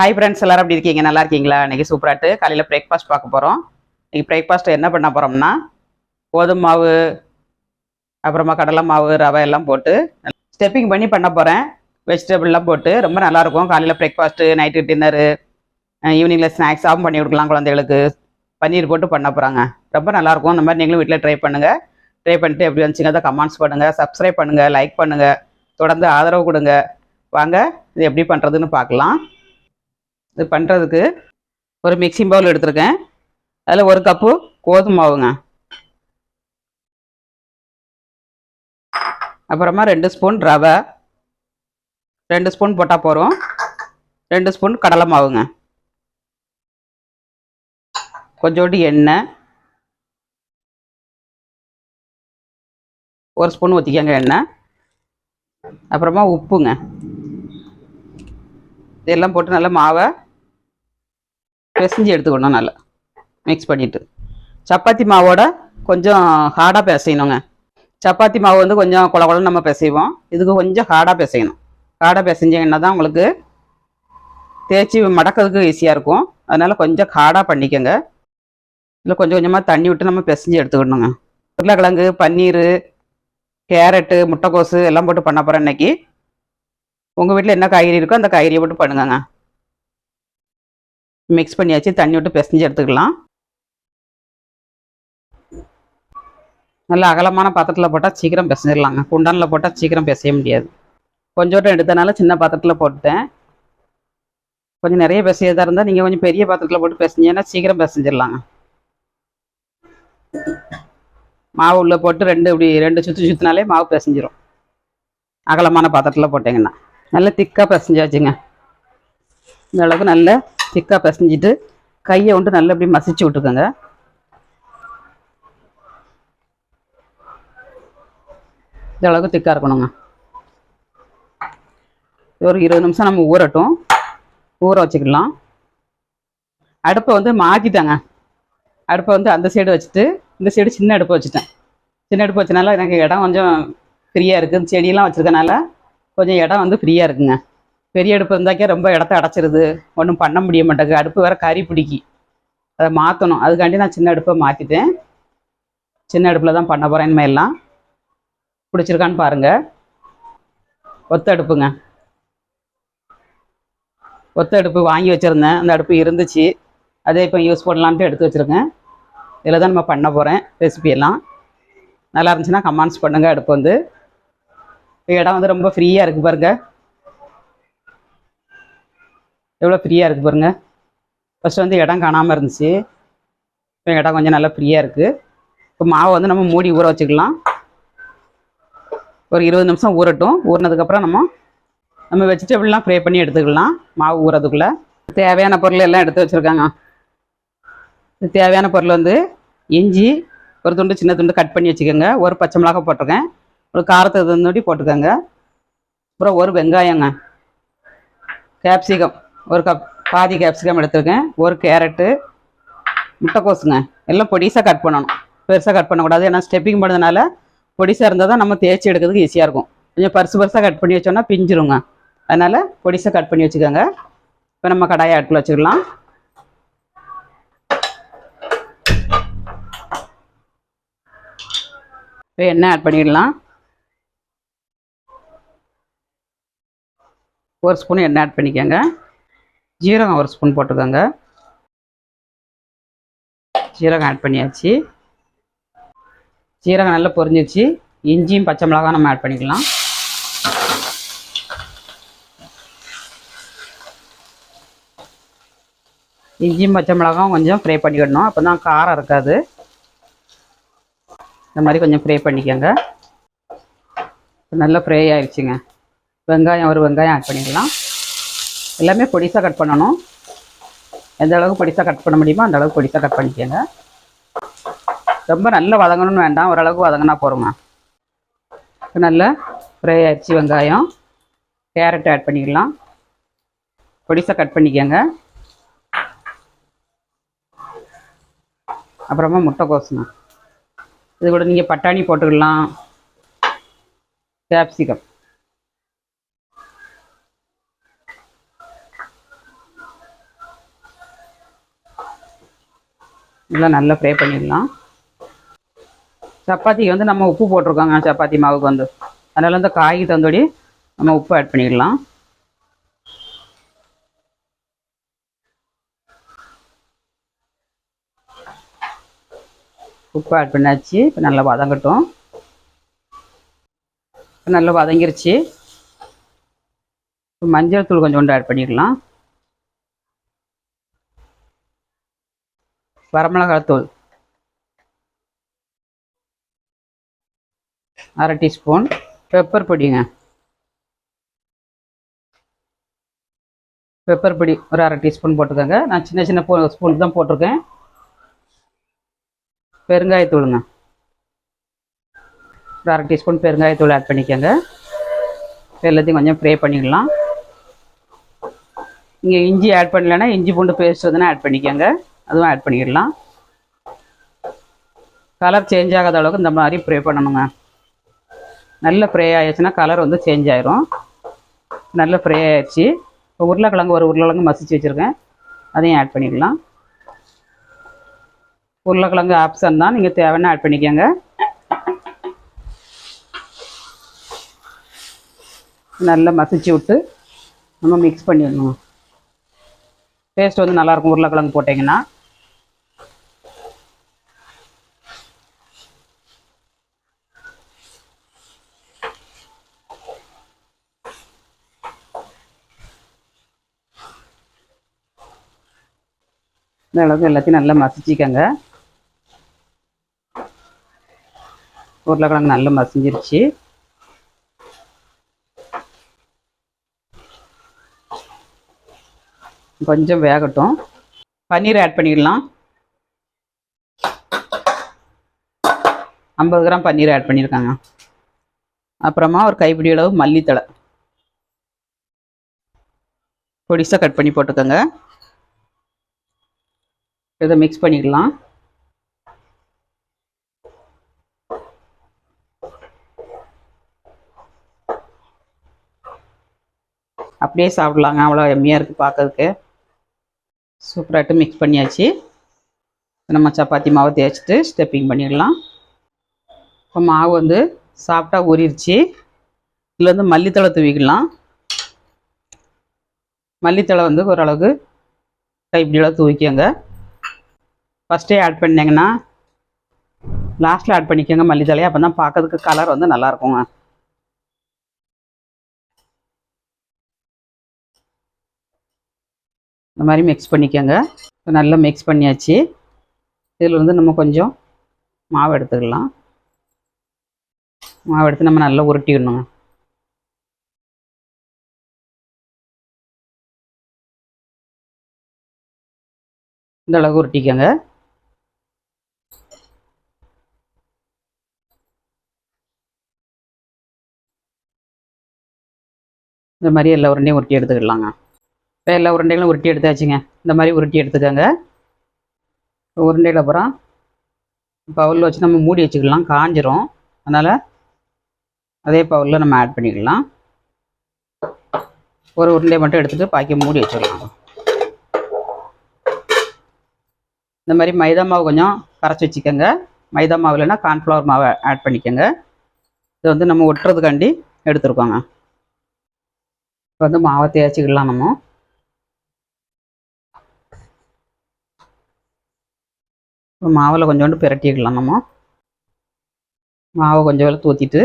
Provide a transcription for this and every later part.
Hi friends எல்லாரும் எப்படி இருக்கீங்க? நல்லா இருக்கீங்களா? இன்னைக்கு சூப்பராட்டு காலையில் பிரேக்ஃபாஸ்ட் பார்க்க போகிறோம் இன்னைக்கு பிரேக்ஃபாஸ்ட்டு என்ன பண்ண போகிறோம்னா கோதுமை மாவு அப்புறமா கடலை மாவு ரவை எல்லாம் போட்டு ஸ்டெப்பிங் பண்ணி பண்ண போகிறேன் வெஜிடபிள்லாம் போட்டு ரொம்ப நல்லாயிருக்கும் காலையில் பிரேக்ஃபாஸ்ட்டு நைட்டு டின்னரு ஈவினிங்கில் ஸ்நாக்ஸாகவும் பண்ணி கொடுக்கலாம் குழந்தைகளுக்கு. பன்னீர் போட்டு பண்ண போகிறாங்க ரொம்ப நல்லாயிருக்கும் இந்த மாதிரி நீங்களும் வீட்டில் ட்ரை பண்ணுங்கள் ட்ரை பண்ணிட்டு எப்படி வந்துச்சுங்க அதை கமெண்ட்ஸ் பண்ணுங்கள் சப்ஸ்கிரைப் பண்ணுங்கள் லைக் பண்ணுங்கள் தொடர்ந்து ஆதரவு கொடுங்க. வாங்க இது எப்படி பண்ணுறதுன்னு பார்க்கலாம். இது பண்ணுறதுக்கு ஒரு மிக்சிங் பவுல் எடுத்திருக்கேன். அதில் ஒரு கப்பு கோதுமை மாவுங்க. அப்புறமா ரெண்டு ஸ்பூன் ரவை. ரெண்டு ஸ்பூன் போட்டால் போகிறோம் ரெண்டு ஸ்பூன் கடலை மாவுங்க. கொஞ்சோண்டு எண்ணெய். ஒரு ஸ்பூன் ஊற்றிக்கங்க எண்ணெய். அப்புறமா உப்புங்க. இதெல்லாம் போட்டு நல்லா மாவை பிசைஞ்சு எடுத்துக்கணும் நல்லா. மிக்ஸ் பண்ணிவிட்டு சப்பாத்தி மாவோட கொஞ்சம் ஹார்டாக பிசையணுங்க. சப்பாத்தி மாவு வந்து கொஞ்சம் குள குளம் நம்ம பிசைவோம். இதுக்கு கொஞ்சம் ஹார்டாக பிசையணும். ஹார்டாக பிசைஞ்சிங்கன்னா தான் உங்களுக்கு தேய்ச்சி மடக்கிறதுக்கு ஈஸியாக இருக்கும். அதனால் கொஞ்சம் ஹார்டாக பண்ணிக்கோங்க. இல்லை கொஞ்சம் கொஞ்சமாக தண்ணி விட்டு நம்ம பிசைஞ்சு எடுத்துக்கணுங்க. உருளைக்கிழங்கு பன்னீர் கேரட்டு முட்டைக்கோசு எல்லாம் போட்டு பண்ண போகிறேன் இன்னைக்கு. உங்கள் வீட்டில் என்ன காய்கறி இருக்கோ அந்த காய்கறியை போட்டு பண்ணுங்கங்க. மிக்ஸ் பண்ணியாச்சு தண்ணி விட்டு பிசைஞ்சு எடுத்துக்கலாம். நல்லா அகலமான பாத்திரத்தில் போட்டால் சீக்கிரம் பிசைஞ்சிடலாங்க. குண்டானில் போட்டால் சீக்கிரம் பிசைய முடியாது. கொஞ்சோட்டம் எடுத்தனால சின்ன பாத்திரத்தில் போட்டுட்டேன். கொஞ்சம் நிறைய பிசையதாக இருந்தால் நீங்கள் கொஞ்சம் பெரிய பாத்திரத்தில் போட்டு பிசைஞ்சீங்கன்னா சீக்கிரம் பிசைஞ்சிடலாங்க. மாவு உள்ளே போட்டு ரெண்டு இப்படி ரெண்டு சுற்றி சுற்றினாலே மாவு பிசைஞ்சிரும். அகலமான பாத்திரத்தில் போட்டிங்கன்னா. நல்லா திக்காக பிசைஞ்சாச்சுங்க. இந்த அளவுக்கு நல்ல திக்காக பிசைஞ்சிட்டு கையை வந்துட்டு நல்லா இப்படி மசிச்சு விட்டுக்கோங்க. இந்த அளவுக்கு திக்காக இருக்கணுங்க. ஒரு இருபது நிமிஷம் நம்ம ஊறட்டும். ஊற வச்சுக்கலாம். அடுப்பை வந்து மாற்றிட்டாங்க அடுப்பை வந்து அந்த சைடு வச்சுட்டு இந்த சைடு சின்ன அடுப்பை வச்சுட்டேன். சின்ன அடுப்பு வச்சனால எனக்கு இடம் கொஞ்சம் ஃப்ரீயாக இருக்குது செடியெல்லாம் வச்சுருக்கனால கொஞ்சம் இடம் வந்து ஃப்ரீயாக இருக்குங்க. பெரிய அடுப்பு இருந்தாக்கே ரொம்ப இடத்த அடைச்சிருது. ஒன்றும் பண்ண முடிய மாட்டேங்குது. அடுப்பு வேறு கறி பிடிக்கி. அதை மாற்றணும் அதுக்காண்டி நான் சின்ன அடுப்பை மாற்றிட்டேன் சின்ன அடுப்பில் தான் பண்ண போகிறேன் இனிமேல்லாம். பிடிச்சிருக்கான்னு பாருங்கள் ஒத்த அடுப்புங்க. ஒத்த அடுப்பு வாங்கி வச்சுருந்தேன். அந்த அடுப்பு இருந்துச்சு. அதே இப்போ யூஸ் பண்ணலான்ட்டு எடுத்து வச்சுருக்கேன். இதில் தான் நம்ம பண்ண போகிறேன் ரெசிபி எல்லாம். நல்லா இருந்துச்சுன்னா கமெண்ட்ஸ் பண்ணுங்கள் அடுப்பு வந்து. இடம் வந்து ரொம்ப ஃப்ரீயாக இருக்குது பாருங்கள் எவ்வளோ ஃப்ரீயாக இருக்குது பாருங்கள் ஃபஸ்ட்டு வந்து இடம் காணாமல் இருந்துச்சு. இப்போ இடம் கொஞ்சம் நல்லா ஃப்ரீயாக இருக்குது இப்போ மாவை வந்து நம்ம மூடி ஊற வச்சுக்கலாம். ஒரு இருபது நிமிஷம் ஊறட்டும். ஊறினதுக்கப்புறம் நம்ம நம்ம வெஜிடபிள்லாம் ஃப்ரை பண்ணி எடுத்துக்கலாம். மாவு ஊறதுக்குள்ளே. தேவையான பொருள் எல்லாம் எடுத்து வச்சுருக்காங்க. தேவையான பொருள் வந்து இஞ்சி ஒரு துண்டு சின்ன துண்டு கட் பண்ணி வச்சுக்கோங்க. ஒரு பச்சை மிளகா போட்டிருக்கேன். ஒரு காரத்தை தந்துட்டி போட்டுக்கோங்க. அப்புறம் ஒரு வெங்காயங்க. கேப்சிகம் ஒரு கப் பாதி கேப்சிகம் எடுத்துருக்கேன் ஒரு கேரட்டு முட்டைக்கோஸுங்க. எல்லாம் பொடிசாக கட் பண்ணணும். பெருசாக கட் பண்ணக்கூடாது. ஏன்னா ஸ்டெப்பிங் பண்ணதுனால பொடிசாக இருந்தால் தான் நம்ம தேய்ச்சி எடுக்கிறதுக்கு ஈஸியாக இருக்கும். கொஞ்சம் பருசு பருசாக கட் பண்ணி வச்சோன்னா பிஞ்சிருங்க. அதனால் பொடிசாக கட் பண்ணி வச்சுக்கோங்க. இப்போ நம்ம கடாயை அடுப்பில் வச்சுக்கலாம். இப்போ எண்ணெய் ஆட் பண்ணிடலாம். ஒரு ஸ்பூன் எண்ணெய் ஆட் பண்ணிக்கோங்க. ஜீரகம் ஒரு ஸ்பூன் போட்டுக்கோங்க ஜீரகம் ஆட் பண்ணியாச்சு. ஜீரகம் நல்லா பொரிஞ்சிருச்சு இஞ்சியும் பச்சை மிளகாய் நம்ம ஆட் பண்ணிக்கலாம். இஞ்சியும் பச்சை மிளகாயும் கொஞ்சம் ஃப்ரை பண்ணிக்கிடணும் அப்போ தான் காரம் இருக்காது. இந்த மாதிரி கொஞ்சம் ஃப்ரை பண்ணிக்கோங்க. நல்லா ஃப்ரை ஆயிடுச்சுங்க வெங்காயம் ஒரு வெங்காயம் ஆட் பண்ணிக்கலாம். எல்லாமே பொடிசாக கட் பண்ணணும். எந்த அளவுக்கு பொடிசாக கட் பண்ண முடியுமோ அந்த அளவுக்கு பொடிசாக கட் பண்ணிக்கோங்க. ரொம்ப நல்லா வதங்கணும்னு வேண்டாம். ஓரளவுக்கு வதங்கினா போகிறோங்க நல்லா ஃப்ரை ஆயிடுச்சு வெங்காயம் கேரட் ஆட் பண்ணிக்கலாம். பொடிசாக கட் பண்ணிக்கோங்க. அப்புறமா முட்டைக்கோசுங்க இது கூட நீங்கள் பட்டாணி போட்டுக்கலாம். கேப்சிகம். இதெல்லாம் நல்லா ஃப்ரை பண்ணிடலாம். சப்பாத்திக்கு வந்து நம்ம உப்பு போட்டிருக்கோங்க சப்பாத்தி மாவுக்கு வந்து. அதனால் இந்த காய்க்கு தந்தோடி நம்ம உப்பு ஆட் பண்ணிடலாம் உப்பு ஆட் பண்ணாச்சு இப்போ நல்லா வதங்கட்டும். இப்போ நல்லா வதங்கிருச்சு. இப்போ மஞ்சள் தூள் கொஞ்சோண்டு ஆட் பண்ணிடலாம் வரமிளகாத்தூள். அரை டீஸ்பூன். பெப்பர் பொடிங்க. பெப்பர் பொடி ஒரு அரை டீஸ்பூன் போட்டுக்கோங்க. நான் சின்ன சின்ன போ ஸ்பூன் தான் போட்டிருக்கேன். பெருங்காயத்தூளுங்க. ஒரு அரை டீஸ்பூன் பெருங்காயத்தூள் ஆட் பண்ணிக்கோங்க. எல்லாத்தையும் கொஞ்சம் ஃப்ரை பண்ணிடலாம் இங்கே இஞ்சி ஆட் பண்ணலைன்னா இஞ்சி பூண்டு பேஸ்ட் வந்து ஆட் பண்ணிக்கோங்க. அதுவும் ஆட் பண்ணிடலாம். கலர் சேஞ்ச் ஆகாத அளவுக்கு இந்த மாதிரி ப்ரே பண்ணணுங்க. நல்ல ப்ரே ஆயிடுச்சுன்னா கலர் வந்து சேஞ்ச் ஆயிரும். நல்ல ப்ரே ஆயிடுச்சு. இப்போ உருளைக்கிழங்கு ஒரு உருளைக்கிழங்கு மசிச்சு வச்சுருக்கேன். அதையும் ஆட் பண்ணிடலாம். உருளைக்கிழங்கு ஆப்ஷன் தான். நீங்கள் தேவைன்னா ஆட் பண்ணிக்கோங்க. நல்லா மசிச்சு விட்டு நம்ம மிக்ஸ் பண்ணிடணும். டேஸ்ட் வந்து நல்லாயிருக்கும் உருளைக்கிழங்கு போட்டிங்கன்னா. இந்த அளவுக்கு எல்லாத்தையும் நல்லா மசிச்சிக்கங்க. உருளைக்கிழங்கு நல்லா மசிஞ்சிருச்சு. கொஞ்சம் வேகட்டும். பன்னீர் ஆட் பண்ணிடலாம். ஐம்பது கிராம் பன்னீர் ஆட் பண்ணியிருக்காங்க. அப்புறமா ஒரு கைப்பிடி அளவு மல்லித்தலை பொடிசாக கட் பண்ணி போட்டுக்கோங்க. இதை மிக்ஸ் பண்ணிக்கலாம். அப்படியே சாப்பிட்லாங்க. அவ்வளோ எம்மியாக இருக்குது பார்க்கறதுக்கு. சூப்பராகிட்டு மிக்ஸ் பண்ணியாச்சு. நம்ம சப்பாத்தி மாவை தேய்ச்சிட்டு ஸ்டெப்பிங் பண்ணிடலாம். இப்போ மாவு வந்து சாப்பிட்டா ஊறிடுச்சு இதில் வந்து மல்லித்தழை தூவிக்கலாம். மல்லித்தழை வந்து ஓரளவுக்கு கைப்பிடியெல்லாம் தூவிக்கங்க. ஃபஸ்ட்டே ஆட் பண்ணிங்கன்னா லாஸ்ட்டில் ஆட் பண்ணிக்கோங்க மல்லித்தலையை அப்போ தான் பார்க்கறதுக்கு கலர் வந்து நல்லாயிருக்குங்க இந்த மாதிரி மிக்ஸ் பண்ணிக்கோங்க. இப்போ நல்லா மிக்ஸ் பண்ணியாச்சு. இதில் வந்து நம்ம கொஞ்சம் மாவு எடுத்துக்கலாம். மாவு எடுத்து நம்ம நல்லா உருட்டிடணுங்க. இந்த அளவுக்கு உருட்டிக்கோங்க. இந்த மாதிரி எல்லா உருண்டையும் உருட்டி எடுத்துக்கலாங்க இப்போ எல்லா உருண்டைகளும் உருட்டி எடுத்தாச்சுங்க. இந்த மாதிரி உருட்டி எடுத்துக்கோங்க. உருண்டையில் அப்புறம் பவுலில் வச்சு நம்ம மூடி வச்சுக்கலாம். காஞ்சிரும். அதனால் அதே பவுலில் நம்ம ஆட் பண்ணிக்கலாம். ஒரு உருண்டையை மட்டும் எடுத்துகிட்டு பாக்கி மூடி வச்சிடலாம். இந்த மாதிரி மைதா மாவு கொஞ்சம் கரைச்சி வச்சுக்கோங்க. மைதா மாவு இல்லைன்னா கார்ன்ஃப்ளவர் மாவை ஆட் பண்ணிக்கோங்க. இது வந்து நம்ம ஒட்டுறதுக்காண்டி எடுத்துருக்கோங்க. இப்போ வந்து மாவை தேய்ச்சிக்கலாம் நம்ம. இப்போ மாவில் கொஞ்சோண்டு பிரட்டிக்கலாம் நம்ம. மாவை கொஞ்சம் வேலை தூத்திட்டு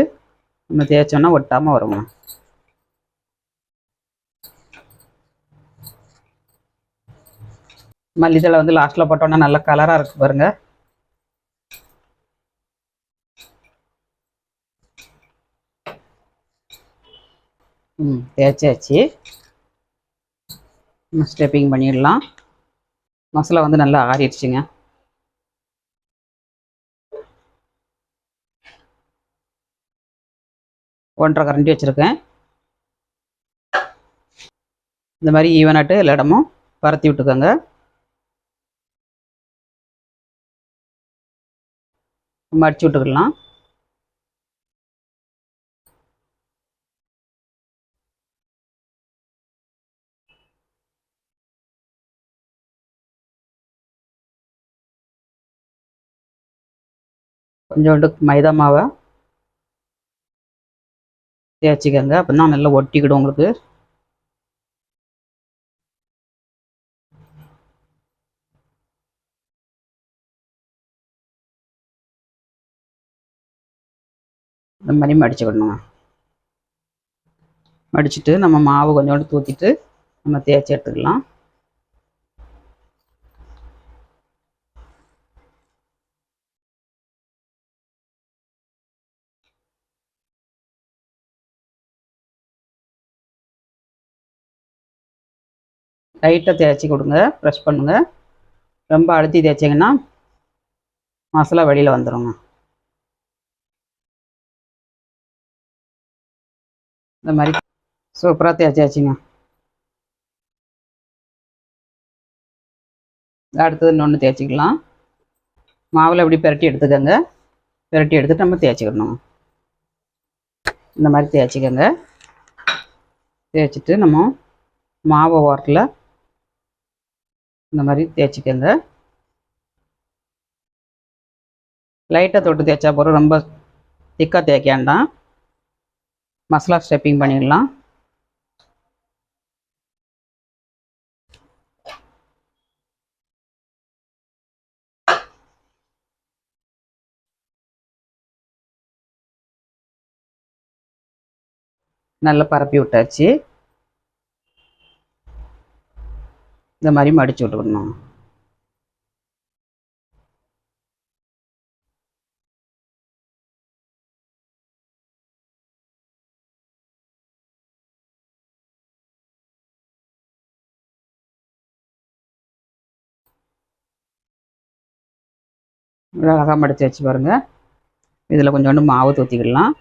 நம்ம தேய்ச்சோன்னா ஒட்டாமல் வருங்க மல்லித்தலை வந்து லாஸ்ட்டில் போட்டோன்னா நல்ல கலராக இருக்குது பாருங்கள் ம் தேய்ச்சாச்சு. ஸ்டெப்பிங் பண்ணிடலாம். மசாலா வந்து நல்லா ஆறிடுச்சுங்க. ஒன்றரை கரண்டி வச்சுருக்கேன். இந்த மாதிரி ஈவனாட்டு எல்லா இடமும் பரத்தி விட்டுக்கோங்க. மடிச்சு விட்டுக்கலாம். கொஞ்சோண்டு மைதா மாவை தேய்ச்சிக்கோங்க. அப்போ தான் நல்லா ஒட்டிக்கிடும் உங்களுக்கு. இந்த மாதிரி மடிச்சுக்கிடணுங்க மடிச்சுட்டு நம்ம மாவு கொஞ்சோண்டு தூக்கிட்டு நம்ம தேய்ச்சி எடுத்துக்கலாம். லைட்டாக தேய்ச்சி கொடுங்க. ப்ரெஷ் பண்ணுங்க. ரொம்ப அழுத்தி தேய்ச்சிங்கன்னா மசாலா வெளியில் வந்துடுங்க இந்த மாதிரி சூப்பராக தேய்ச்சாச்சுங்க. அடுத்தது இன்னொன்று தேய்ச்சிக்கலாம். மாவில் அப்படி பிரட்டி எடுத்துக்கோங்க. பெரட்டி எடுத்துட்டு நம்ம தேய்ச்சிக்கணும். இந்த மாதிரி தேய்ச்சிக்கோங்க. தேய்ச்சிட்டு நம்ம மாவை ஓரத்தில் இந்த மாதிரி தேய்ச்சிக்கங்க. லைட்டாக தொட்டு தேய்ச்சா போகிறோம் ரொம்ப திக்காக தேய்க்காண்டாம் மசாலா ஸ்டெப்பிங் பண்ணிடலாம். நல்லா பரப்பி விட்டாச்சு. இந்த மாதிரி மடிச்சு விட்டுக்கணும். அழகாக மடித்து வச்சு பாருங்க. இதில் கொஞ்சோண்டு மாவு தூத்திக்கிடலாம்.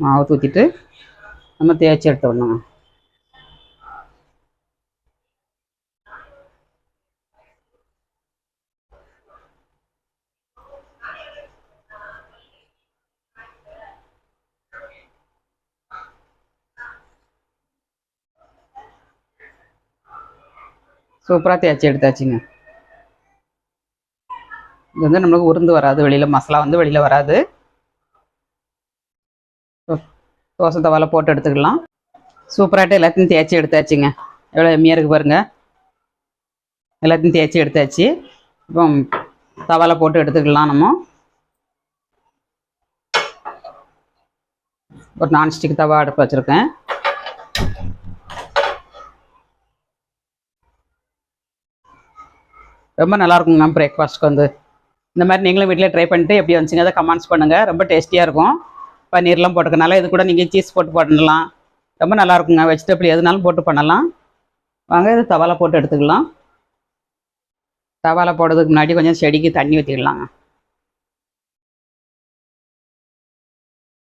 மாவு தூத்திட்டு நம்ம தேய்ச்சி எடுத்துடணும். சூப்பராக தேய்ச்சி எடுத்தாச்சுங்க. இது வந்து நம்மளுக்கு உருந்து வராது வெளியில் மசாலா வந்து வெளியில் வராது. தோசை தவால போட்டு எடுத்துக்கலாம். சூப்பராகிட்ட எல்லாத்தையும் தேய்ச்சி எடுத்தாச்சுங்க. எவ்வளோ எம்மியாக இருக்குது பாருங்க. எல்லாத்தையும் தேய்ச்சி எடுத்தாச்சு. இப்போ தவால போட்டு எடுத்துக்கலாம் நம்ம. ஒரு நான்ஸ்டிக் தவா அடுப்பு வச்சுருக்கேன். ரொம்ப நல்லாயிருக்குங்க மேம் பிரேக்ஃபாஸ்ட்க்கு வந்து. இந்த மாதிரி நீங்களும் வீட்டில் ட்ரை பண்ணிட்டு எப்படி வந்துச்சுங்க அதை கமெண்ட்ஸ் பண்ணுங்கள் ரொம்ப டேஸ்டியாக இருக்கும். பன்னீர்லாம் போட்டுக்கனால இது கூட நீங்கள் சீஸ் போட்டு பண்ணலாம் ரொம்ப நல்லாயிருக்குங்க. வெஜிடபிள் எதுனாலும் போட்டு பண்ணலாம். வாங்க இது தவாலை போட்டு எடுத்துக்கலாம். தவாலை போடுறதுக்கு முன்னாடி கொஞ்சம் செடிக்கு தண்ணி ஊற்றிடலாங்க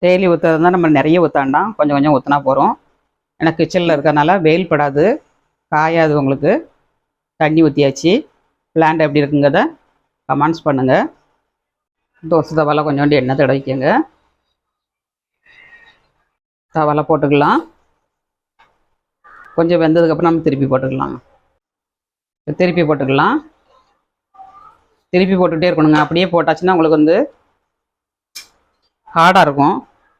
டெய்லி ஊற்றுறதுனா நம்ம நிறைய ஊற்றாண்டாம் கொஞ்சம் கொஞ்சம் ஊற்றினா போகிறோம் ஏன்னா கிச்சனில் இருக்கறனால வெயில் படாது. காயாது உங்களுக்கு. தண்ணி ஊற்றியாச்சு பிளான்ட் எப்படி இருக்குங்கிறத கமெண்ட்ஸ் பண்ணுங்கள் தோசை தவாலை கொஞ்சோண்டு எண்ணெய் தடவிக்கங்க. தவாலை போட்டுக்கலாம். கொஞ்சம் வெந்ததுக்கப்புறம் நம்ம திருப்பி போட்டுக்கலாம். திருப்பி போட்டுக்கலாம். திருப்பி போட்டுகிட்டே இருக்கணுங்க. அப்படியே போட்டாச்சுன்னா உங்களுக்கு வந்து ஹார்டாக இருக்கும்.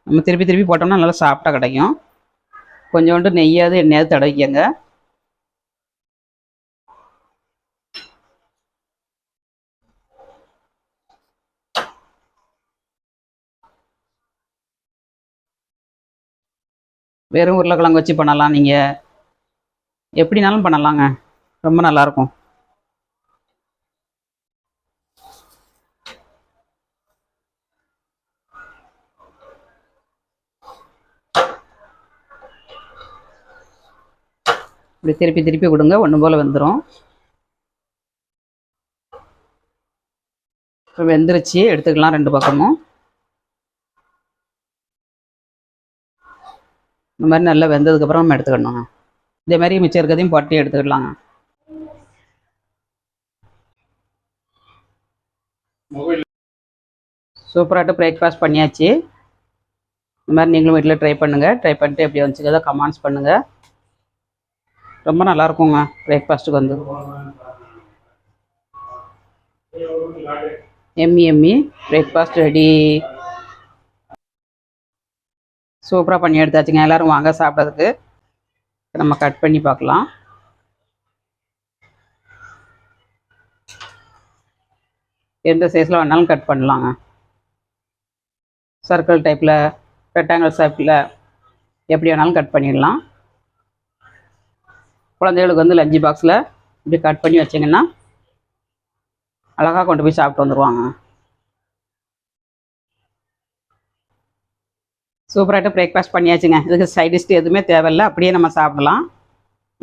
நம்ம திருப்பி திருப்பி போட்டோம்னா நல்லா சாஃப்டாக கிடைக்கும். கொஞ்சோண்டு நெய்யாவது எண்ணெயாவது தடவிக்கங்க. வெறும் உருளைக்கிழங்கு வச்சு பண்ணலாம் நீங்கள் எப்படினாலும் பண்ணலாங்க. ரொம்ப நல்லாயிருக்கும். இப்படி திருப்பி திருப்பி கொடுங்க ஒன்று போல் வெந்துடும் இப்போ வெந்துருச்சு எடுத்துக்கலாம் ரெண்டு பக்கமும். இந்த மாதிரி நல்லா வெந்ததுக்கப்புறம் நம்ம எடுத்துக்கணுங்க இதே மாதிரி மிச்சம் இருக்கிறதையும் போட்டு எடுத்துக்கலாங்க சூப்பராகிட்டு பிரேக்ஃபாஸ்ட் பண்ணியாச்சு. இந்த மாதிரி நீங்களும் வீட்டில் ட்ரை பண்ணுங்கள் ட்ரை பண்ணிட்டு எப்படி வந்துச்சுக்கதோ கமெண்ட்ஸ் பண்ணுங்கள் ரொம்ப நல்லா இருக்குங்க பிரேக்ஃபாஸ்ட்டுக்கு வந்து. எம்மி எம்மி பிரேக்ஃபாஸ்ட் ரெடி சூப்பராக பண்ணி எடுத்தாச்சுங்க. எல்லோரும் வாங்க சாப்பிட்றதுக்கு. நம்ம கட் பண்ணி பார்க்கலாம். எந்த சைஸில் வேணாலும் கட் பண்ணலாங்க. சர்க்கிள் டைப்பில் ரெக்டாங்கிள் ஷேப்பில் எப்படி வேணாலும் கட் பண்ணிடலாம். குழந்தைகளுக்கு வந்து லஞ்சு பாக்ஸில் இப்படி கட் பண்ணி வச்சிங்கன்னா அழகாக கொண்டு போய் சாப்பிட்டு வந்துடுவாங்க சூப்பராகிட்ட பிரேக்ஃபாஸ்ட் பண்ணியாச்சுங்க. இதுக்கு சைட் எதுவுமே தேவையில்லை. அப்படியே நம்ம சாப்பிடலாம்.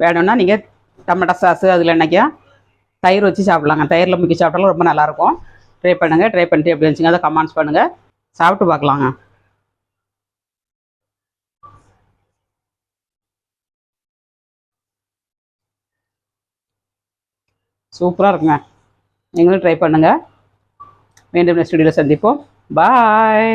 வேணும்னா நீங்கள் டமேட்டோ சாஸு அதில் என்னைக்கா தயிர் வச்சு சாப்பிட்லாங்க. தயிரில் முக்கி சாப்பிட்டாலும் ரொம்ப நல்லாயிருக்கும். ட்ரை பண்ணுங்கள் ட்ரை பண்ணிட்டு எப்படி இருந்துச்சுங்க அதை கமெண்ட்ஸ் பண்ணுங்கள் சாப்பிட்டு பார்க்கலாங்க. சூப்பராக இருக்குங்க. நீங்களும் ட்ரை பண்ணுங்கள் மீண்டும் நெக்ஸ்ட் வீடியோவில் சந்திப்போம். பாய்